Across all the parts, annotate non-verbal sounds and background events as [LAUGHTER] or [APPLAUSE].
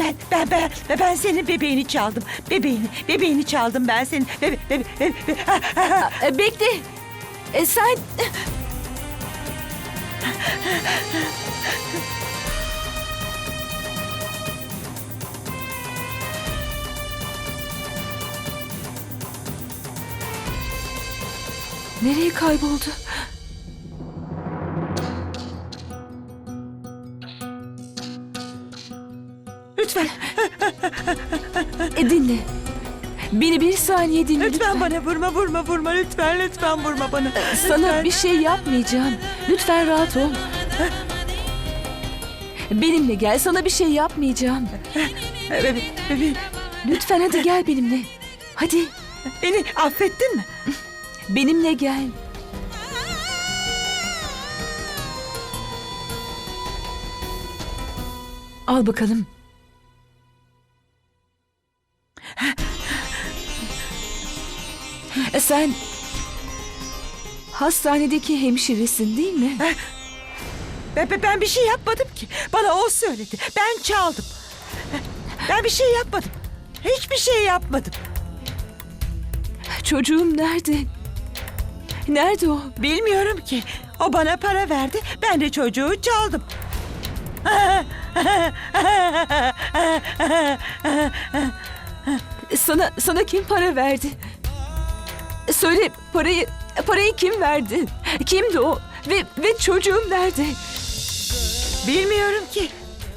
ben, ben, ben, ben, ben senin bebeğini çaldım. Bebeğini, bebeğini çaldım ben senin. Bebe, bebe, bebe. E, bekle. E, sen... Nereye kayboldu? E, dinle. Beni bir saniye dinle lütfen. lütfen bana vurma, vurma, vurma. Lütfen, lütfen vurma bana. Sana Lütfen. bir şey yapmayacağım. Lütfen rahat ol. Benimle gel. Sana bir şey yapmayacağım. Bebe, bebe, Lütfen hadi gel benimle. Hadi Beni affettin mi? benimle gel. Al bakalım. Sen hastanedeki hemşiresin değil mi? Ben, ben- ben bir şey yapmadım ki. Bana o söyledi. Ben çaldım. Ben bir şey yapmadım. Hiçbir şey yapmadım. Çocuğum nerede? Nerede o? Bilmiyorum ki. O bana para verdi. Ben de çocuğu çaldım. [LAUGHS] Sana sana kim para verdi? Söyle parayı parayı kim verdi? Kimdi o? Ve ve çocuğum nerede? Bilmiyorum ki.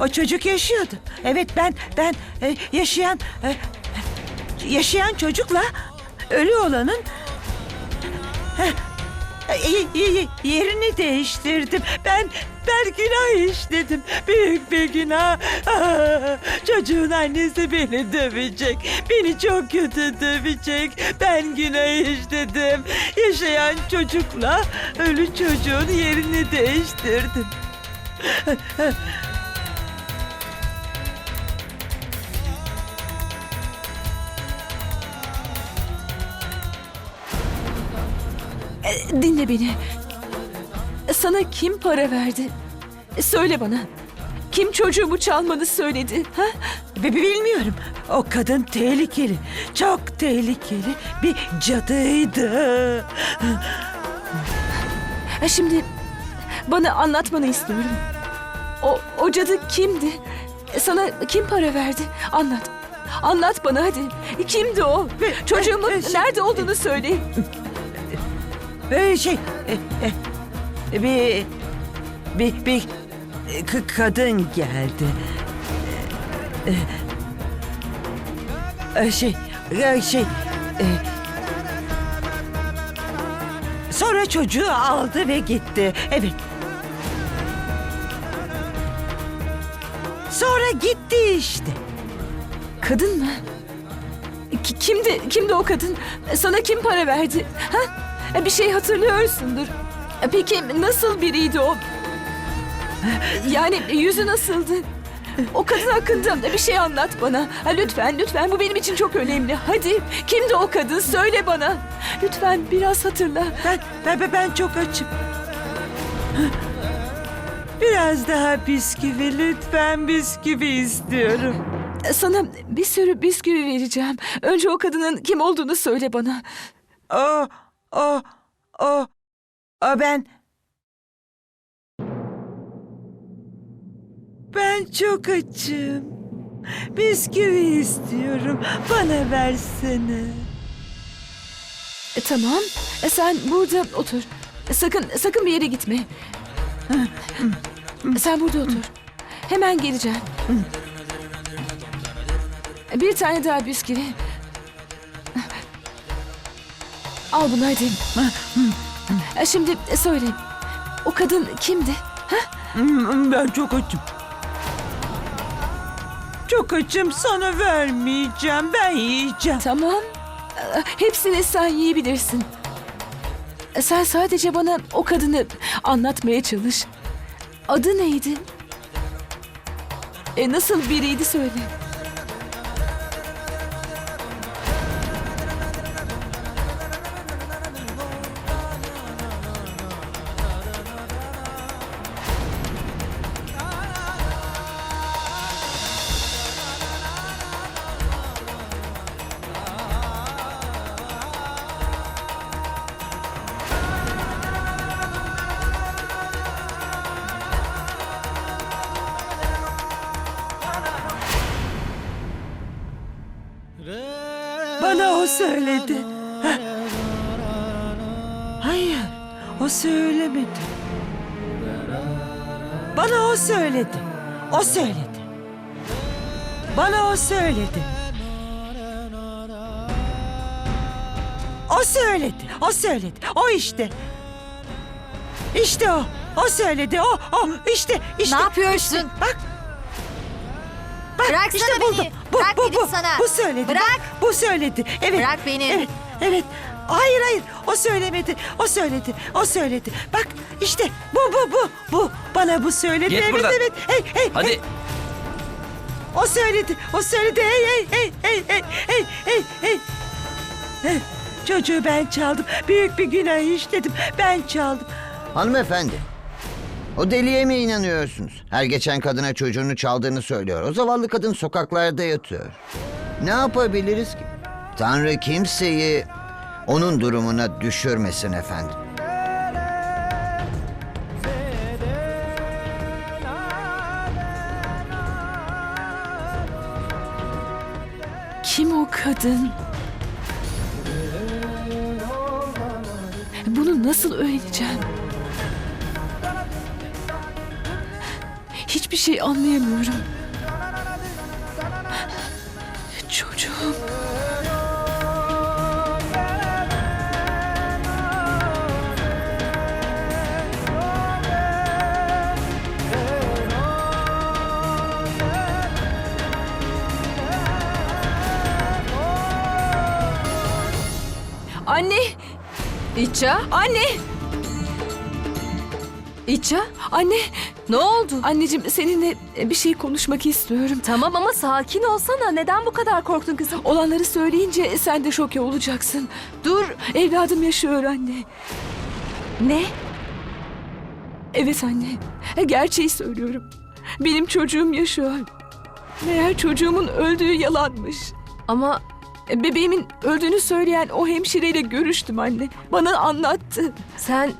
O çocuk yaşıyordu. Evet ben ben e, yaşayan e, yaşayan çocukla ölü olanın e, yerini değiştirdim. Ben ben günah işledim. Büyük bir günah. Ah, çocuğun annesi beni dövecek. Beni çok kötü dövecek. Ben günah işledim. Yaşayan çocukla ölü çocuğun yerini değiştirdim. E, Dinle beni. Sana kim para verdi? Söyle bana. Kim çocuğumu çalmanı söyledi? Ha? Bi- Bilmiyorum. O kadın tehlikeli. Çok tehlikeli bir cadıydı. Ha, Şimdi bana anlatmanı istiyorum. O, o cadı kimdi? Sana kim para verdi? Anlat. Anlat bana hadi. Kimdi o? Çocuğumun e, nerede olduğunu söyle. Böyle şey... e, e, bir... Bir... Bir... e, kadın geldi. E, e, şey... e, Şey... e, Sonra çocuğu aldı ve gitti. Evet. Sonra gitti işte. Kadın mı? Ki- Kimdi? Kimdi o kadın? Sana kim para verdi? Ha? Bir şey hatırlıyorsundur. Peki nasıl biriydi o? Yani yüzü nasıldı? O kadın hakkında bir şey anlat bana. Ha, lütfen, lütfen. Bu benim için çok önemli. Hadi. Kimdi o kadın? Söyle bana. Lütfen biraz hatırla. Ben, ben, ben- çok açım. Biraz daha bisküvi lütfen bisküvi istiyorum. Sana bir sürü bisküvi vereceğim. Önce o kadının kim olduğunu söyle bana. O, o, o, o ben... Ben çok açım. Bisküvi istiyorum. Bana versene. E, tamam. E, sen burada otur. E, sakın sakın bir yere gitme. E, sen burada otur. Hemen geleceğim. E, bir tane daha bisküvi. Al bunu hadi. E, şimdi söyle. O kadın kimdi? Hmm, Ben çok açım. Çok açım sana vermeyeceğim. Ben yiyeceğim. Tamam. E, Hepsini sen yiyebilirsin. E, Sen sadece bana o kadını anlatmaya çalış. Adı neydi? E nasıl biriydi söyle. Söyledi. Ha. Hayır, o söylemedi. Bana o söyledi. O söyledi. Bana o söyledi. O söyledi. O söyledi. O işte. İşte o. O söyledi. O. O. İşte. işte. Ne yapıyorsun? Bak. Bıraksana işte beni. buldum. Bu, Bırak bu, dedim bu. sana. Bu söyledi. Bırak. Bak, bu söyledi. Evet. Bırak beni. Evet. Evet. Hayır hayır. O söylemedi. O söyledi. O söyledi. Bak işte bu bu bu. Bu. Bana bu söyledi. Git evet buradan. evet. Hey hey. Hadi. hey. O söyledi. O söyledi. Hey hey hey hey hey hey hey hey. Hey. Çocuğu ben çaldım. Büyük bir günah işledim. Ben çaldım. Hanımefendi, o deliye mi inanıyorsunuz? Her geçen kadına çocuğunu çaldığını söylüyor. O zavallı kadın sokaklarda yatıyor. Ne yapabiliriz ki? Tanrı kimseyi onun durumuna düşürmesin efendim. Kim o kadın? Bunu nasıl öğreneceğim? Hiçbir şey anlayamıyorum. Çocuğum. Anne! İça? Anne! İça? Anne! Ne oldu? Anneciğim seninle bir şey konuşmak istiyorum. Tamam ama sakin olsana. Neden bu kadar korktun kızım? Olanları söyleyince sen de şoke olacaksın. Dur, evladım yaşıyor anne. Ne? Evet anne, gerçeği söylüyorum. Benim çocuğum yaşıyor. Meğer çocuğumun öldüğü yalanmış. Ama Bebeğimin öldüğünü söyleyen o hemşireyle görüştüm anne. Bana anlattı. sen...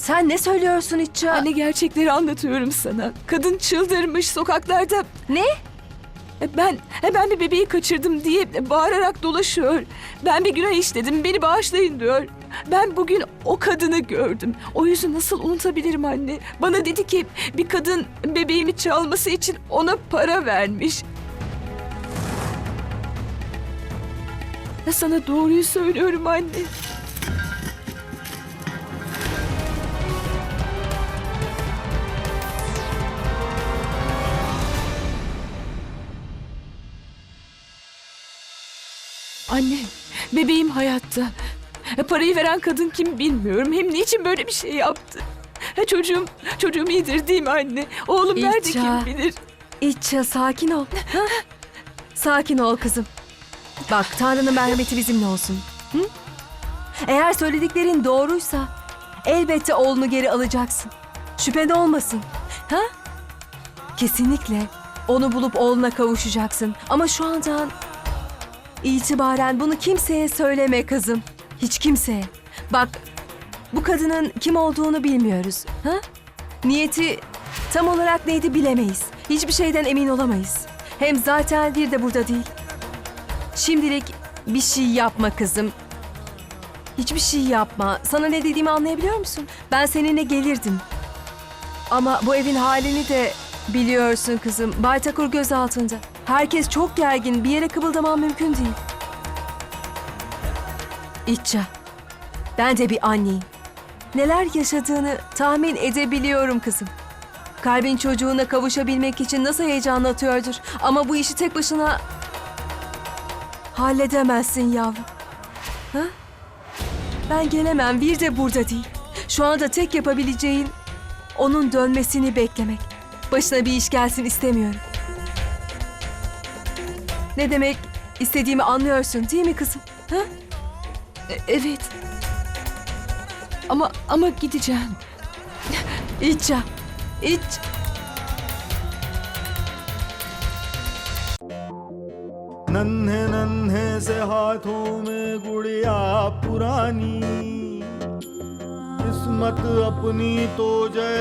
Sen ne söylüyorsun İça? Anne gerçekleri anlatıyorum sana. Kadın çıldırmış sokaklarda. Ne? Ben ben bir bebeği kaçırdım diye bağırarak dolaşıyor. Ben bir günah işledim. Beni bağışlayın diyor. Ben bugün o kadını gördüm. O yüzü nasıl unutabilirim anne? Bana dedi ki bir kadın bebeğimi çalması için ona para vermiş. Sana doğruyu söylüyorum anne. Anne, bebeğim hayatta. E, Parayı veren kadın kim bilmiyorum. Hem niçin böyle bir şey yaptı? Ha, çocuğum, çocuğum iyidir değil mi anne? Oğlum nerede İlça. kim bilir? İça sakin ol. Ha? Sakin ol kızım. Bak Tanrı'nın merhameti bizimle olsun. Hı? Eğer söylediklerin doğruysa elbette oğlunu geri alacaksın. Şüphen olmasın. Ha? Kesinlikle onu bulup oğluna kavuşacaksın. Ama şu andan itibaren bunu kimseye söyleme kızım. Hiç kimseye. Bak bu kadının kim olduğunu bilmiyoruz. Ha? Niyeti tam olarak neydi bilemeyiz. Hiçbir şeyden emin olamayız. Hem zaten bir de burada değil. Şimdilik bir şey yapma kızım. Hiçbir şey yapma. Sana ne dediğimi anlayabiliyor musun? Ben seninle gelirdim. Ama bu evin halini de biliyorsun kızım. Baytakur göz altında. Herkes çok gergin. Bir yere kıvıldaman mümkün değil. İtça. Ben de bir anneyim. Neler yaşadığını tahmin edebiliyorum kızım. Kalbin çocuğuna kavuşabilmek için nasıl heyecanlı atıyordur. Ama bu işi tek başına halledemezsin yavrum. Ha? Ben gelemem. Bir de burada değil. Şu anda tek yapabileceğin onun dönmesini beklemek. Başına bir iş gelsin istemiyorum. Ne demek istediğimi anlıyorsun değil mi kızım? Ha? E, Evet. Ama ama gideceğim. İç ya. İç. नन्हे नन्हे से हाथों में गुड़िया पुरानी किस्मत अपनी तो जैसे